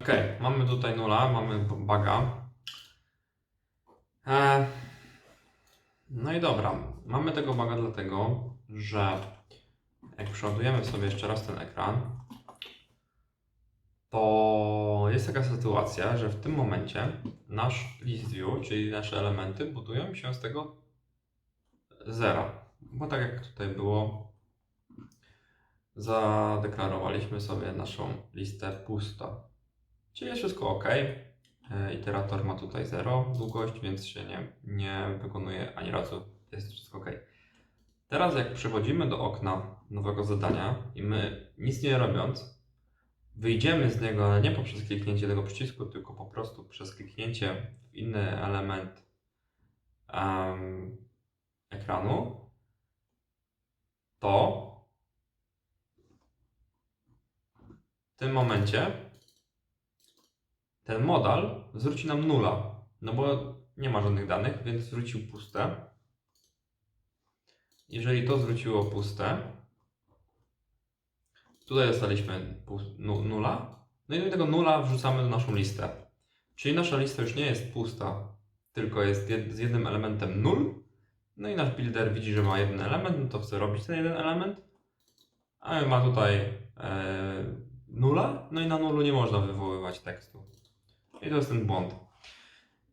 Ok, mamy tutaj nula, mamy baga. E, no i dobra, mamy tego baga dlatego, że jak przeładujemy sobie jeszcze raz ten ekran, to jest taka sytuacja, że w tym momencie nasz list view, czyli nasze elementy, budują się z tego zera. Bo tak jak tutaj było, zadeklarowaliśmy sobie naszą listę pusta. Czyli jest wszystko ok. E, Iterator ma tutaj 0 długość, więc się nie, nie wykonuje ani razu. Jest wszystko ok. Teraz jak przechodzimy do okna nowego zadania i my nic nie robiąc, wyjdziemy z niego, ale nie poprzez kliknięcie tego przycisku, tylko po prostu przez kliknięcie w inny element em, ekranu, to w tym momencie ten modal zwróci nam nula, no bo nie ma żadnych danych, więc zwrócił puste. Jeżeli to zwróciło puste, tutaj dostaliśmy nula, no i tego nula wrzucamy do naszą listę. Czyli nasza lista już nie jest pusta, tylko jest z jednym elementem 0. No i nasz builder widzi, że ma jeden element, no to chce robić ten jeden element, a ma tutaj e, nula, no i na nulu nie można wywoływać tekstu. I to jest ten błąd.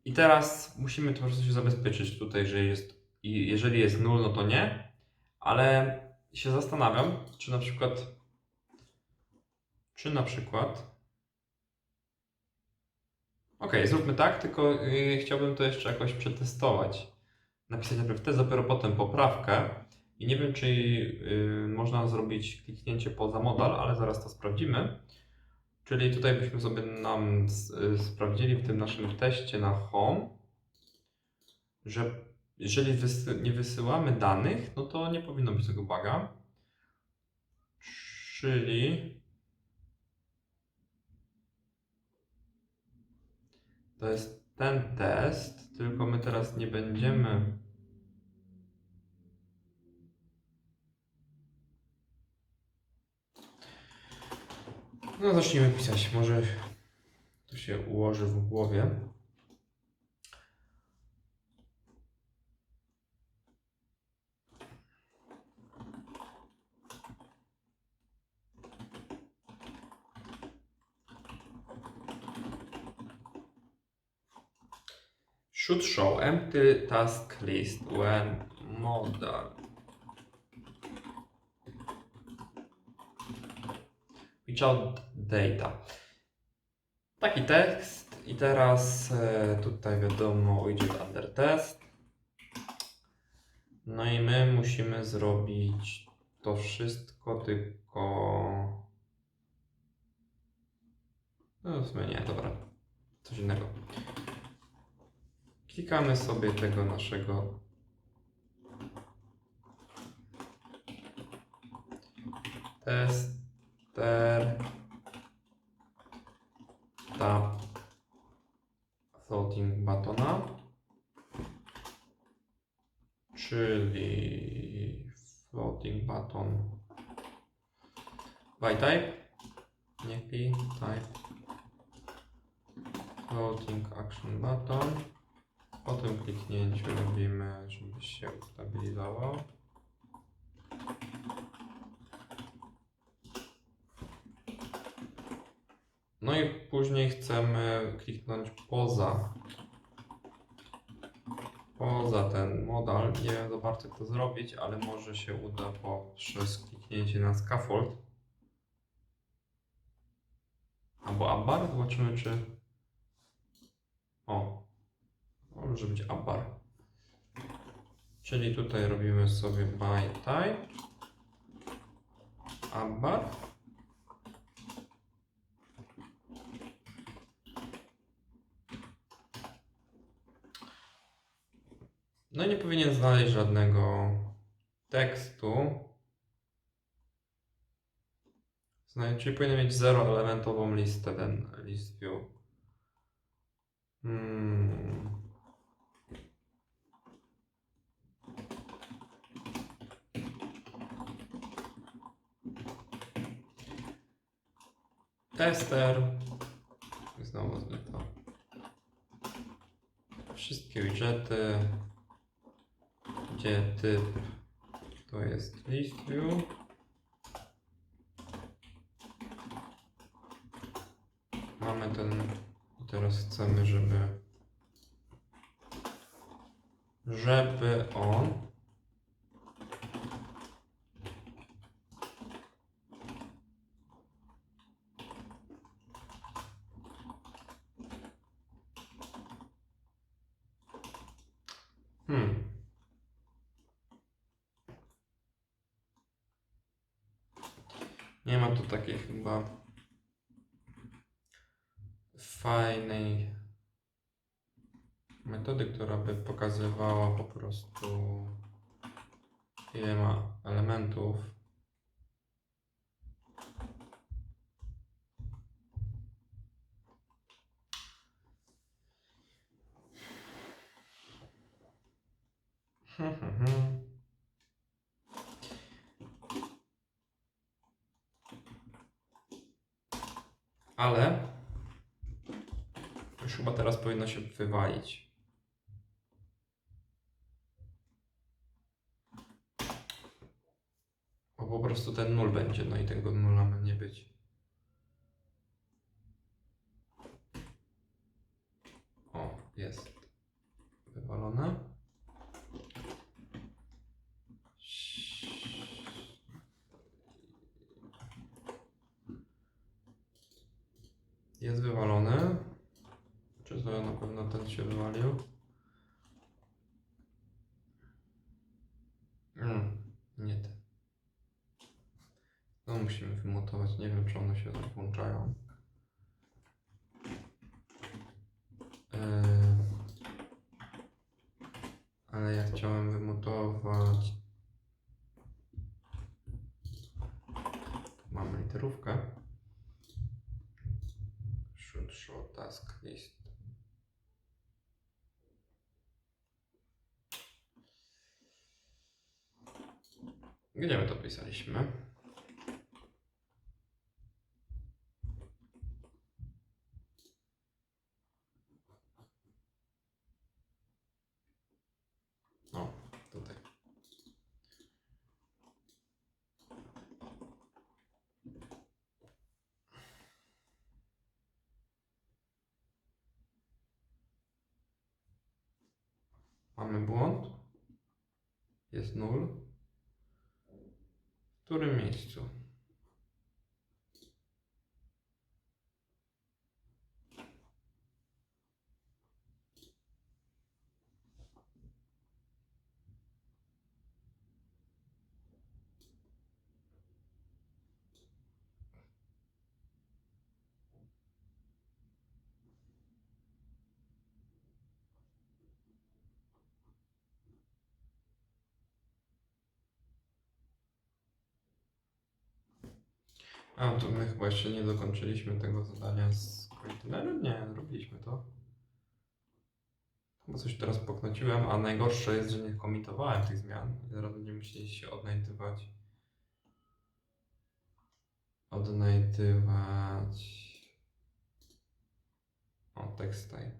I teraz musimy to po prostu się zabezpieczyć tutaj, że jest, i jeżeli jest 0, no to nie, ale się zastanawiam, czy na przykład, czy na przykład, ok, zróbmy tak, tylko yy, chciałbym to jeszcze jakoś przetestować. Napisać najpierw test, dopiero potem poprawkę. I nie wiem, czy yy, można zrobić kliknięcie poza modal, ale zaraz to sprawdzimy. Czyli tutaj byśmy sobie nam y, sprawdzili w tym naszym teście na home, że jeżeli wysy nie wysyłamy danych, no to nie powinno być tego buga. Czyli to jest ten test, tylko my teraz nie będziemy No zacznijmy pisać. Może to się ułoży w głowie. Should show empty task list when modal without data. Taki tekst i teraz e, tutaj wiadomo widget under test. No i my musimy zrobić to wszystko tylko... No w sumie nie, dobra. Coś innego. Klikamy sobie tego naszego tester tab floating buttona, czyli floating button by type, nie pi, type. Floating action button. Po tym kliknięciu robimy, żeby się ustabilizował. No i później chcemy kliknąć poza poza ten modal. Nie wiem za bardzo jak to zrobić, ale może się uda poprzez kliknięcie na scaffold. Albo abbar. Zobaczymy czy... O, może być abbar. Czyli tutaj robimy sobie by type abbar. No nie powinien znaleźć żadnego tekstu. Czyli powinien mieć zeroelementową listę ten list view. Hmm. Tester Znowu wezmę to. Wszystkie widgety. Typ to jest list view. Mamy ten teraz chcemy, żeby żeby on Hmm. Nie ma tu takiej chyba fajnej metody, która by pokazywała po prostu ile ma elementów. Hmm, hmm, hmm. Ale już chyba teraz powinno się wywalić. Bo po prostu ten nul będzie, no i tego nula ma nie być. O, jest. Wywalone. Jest wywalony. Czy to na pewno ten się wywalił? Mm, nie ten. Wymutować. Nie wiem, czy one się włączają. Eee, ale ja chciałem wymutować. Tu mamy literówkę. Should show task list. Gdzie my to pisaliśmy? O, tutaj. Mamy błąd. Jest nul. W którym miejscu? A, to my chyba jeszcze nie dokończyliśmy tego zadania z kontenerem? Nie, zrobiliśmy to. Chyba coś teraz poknociłem, a najgorsze jest, że nie komitowałem tych zmian. Zaraz będziemy musieli się odnajdywać. Odnajdywać. O, tekst tutaj.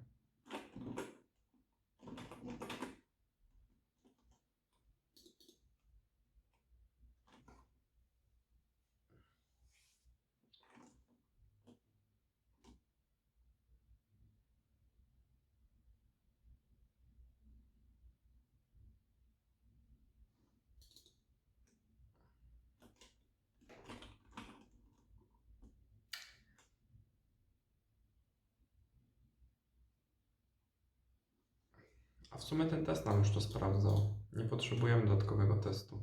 A w sumie ten test nam już to sprawdzał. Nie potrzebujemy dodatkowego testu.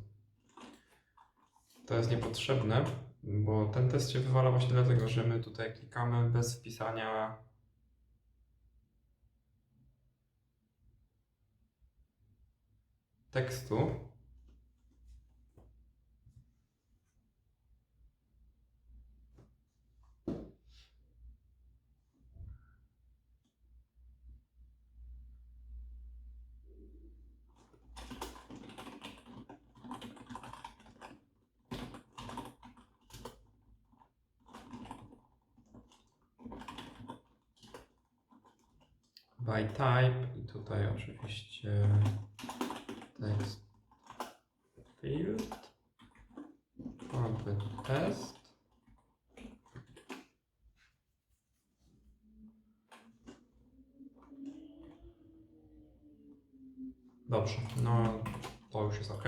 To jest niepotrzebne, bo ten test się wywala właśnie dlatego, że my tutaj klikamy bez wpisania tekstu. By type i tutaj oczywiście text field aby test Dobrze, no to już jest ok.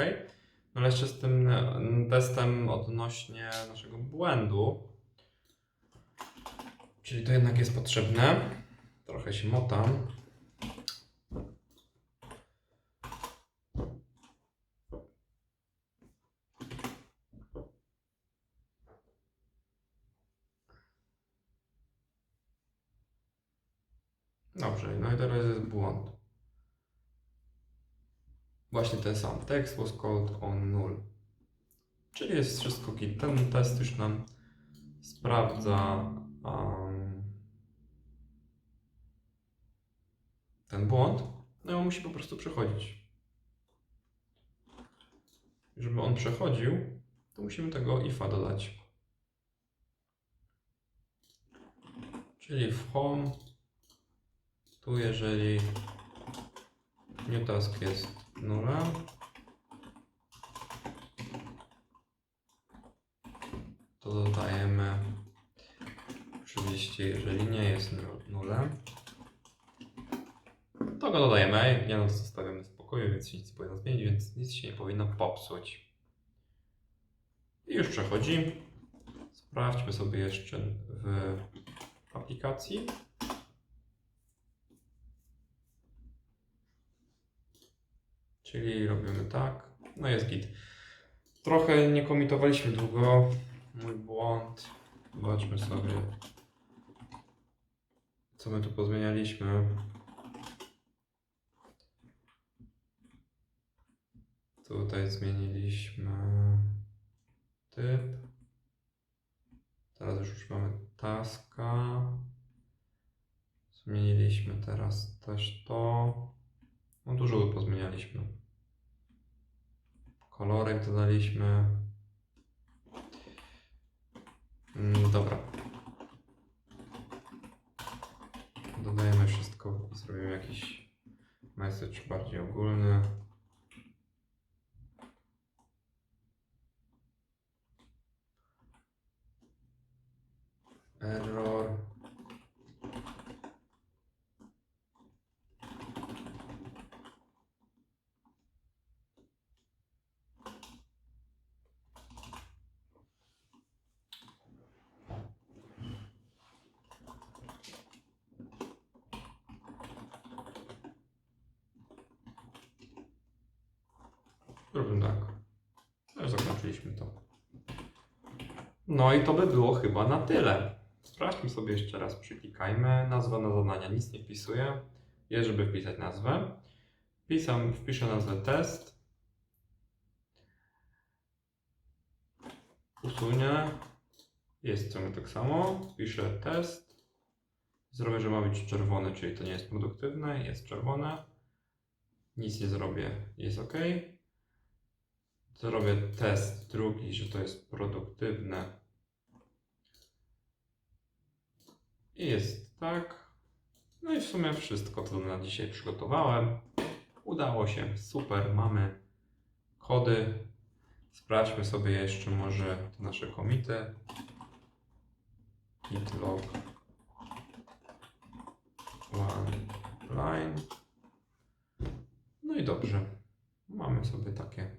No ale jeszcze z tym e, testem odnośnie naszego błędu. Czyli to jednak jest potrzebne. Trochę się motam. Dobrze, no i teraz jest błąd. Właśnie ten sam. Text was called on null. Czyli jest wszystko git. Ten test już nam sprawdza um, ten błąd. No on musi po prostu przechodzić. Żeby on przechodził, to musimy tego ifa dodać. Czyli w home, tu jeżeli new task jest nula, to dodajemy oczywiście jeżeli nie jest nu- nulem to go dodajemy, no to zostawiamy w spokoju, więc się nic nie powinno zmienić, więc nic się nie powinno popsuć. I już przechodzi. Sprawdźmy sobie jeszcze w aplikacji. Czyli robimy tak. No jest git. Trochę nie komitowaliśmy długo. Mój błąd. Zobaczmy sobie, co my tu pozmienialiśmy. Tutaj zmieniliśmy typ. Teraz już, mamy taska. Zmieniliśmy teraz też to. No dużo pozmienialiśmy. Kolorek dodaliśmy. Mm, dobra. Dodajemy wszystko i zrobimy jakiś message bardziej ogólny. Error. Zrobimy tak. Zakończyliśmy to. No i to by było chyba na tyle. Sprawdźmy sobie jeszcze raz, przyklikajmy. Nazwa na zadania nic nie wpisuję. Jest, żeby wpisać nazwę. Wpisam, wpiszę nazwę test. Usunie. Jest sumie tak samo. Wpiszę test. Zrobię, że ma być czerwony, czyli to nie jest produktywne. Jest czerwone. Nic nie zrobię. Jest ok. Zrobię test drugi, że to jest produktywne. I jest tak. No i w sumie wszystko, co na dzisiaj przygotowałem. Udało się, super, mamy kody. Sprawdźmy sobie jeszcze może te nasze komity. Git log line. No i dobrze. Mamy sobie takie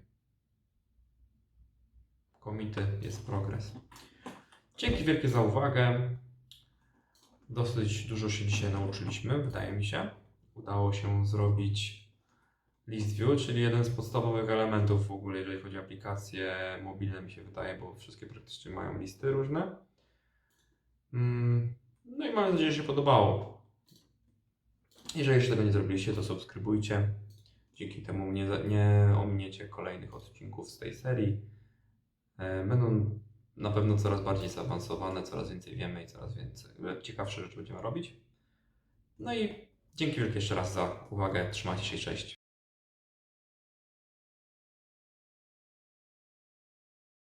komity, jest progres. Dzięki wielkie za uwagę. Dosyć dużo się dzisiaj nauczyliśmy, wydaje mi się. Udało się zrobić list view, czyli jeden z podstawowych elementów w ogóle, jeżeli chodzi o aplikacje mobilne, mi się wydaje, bo wszystkie praktycznie mają listy różne. Mm, No i mam nadzieję, że się podobało. Jeżeli jeszcze tego nie zrobiliście, to subskrybujcie. Dzięki temu nie, nie ominiecie kolejnych odcinków z tej serii. E, Będą na pewno coraz bardziej zaawansowane, coraz więcej wiemy i coraz więcej ciekawsze rzeczy będziemy robić. No i dzięki wielkie jeszcze raz za uwagę. Trzymajcie się, cześć.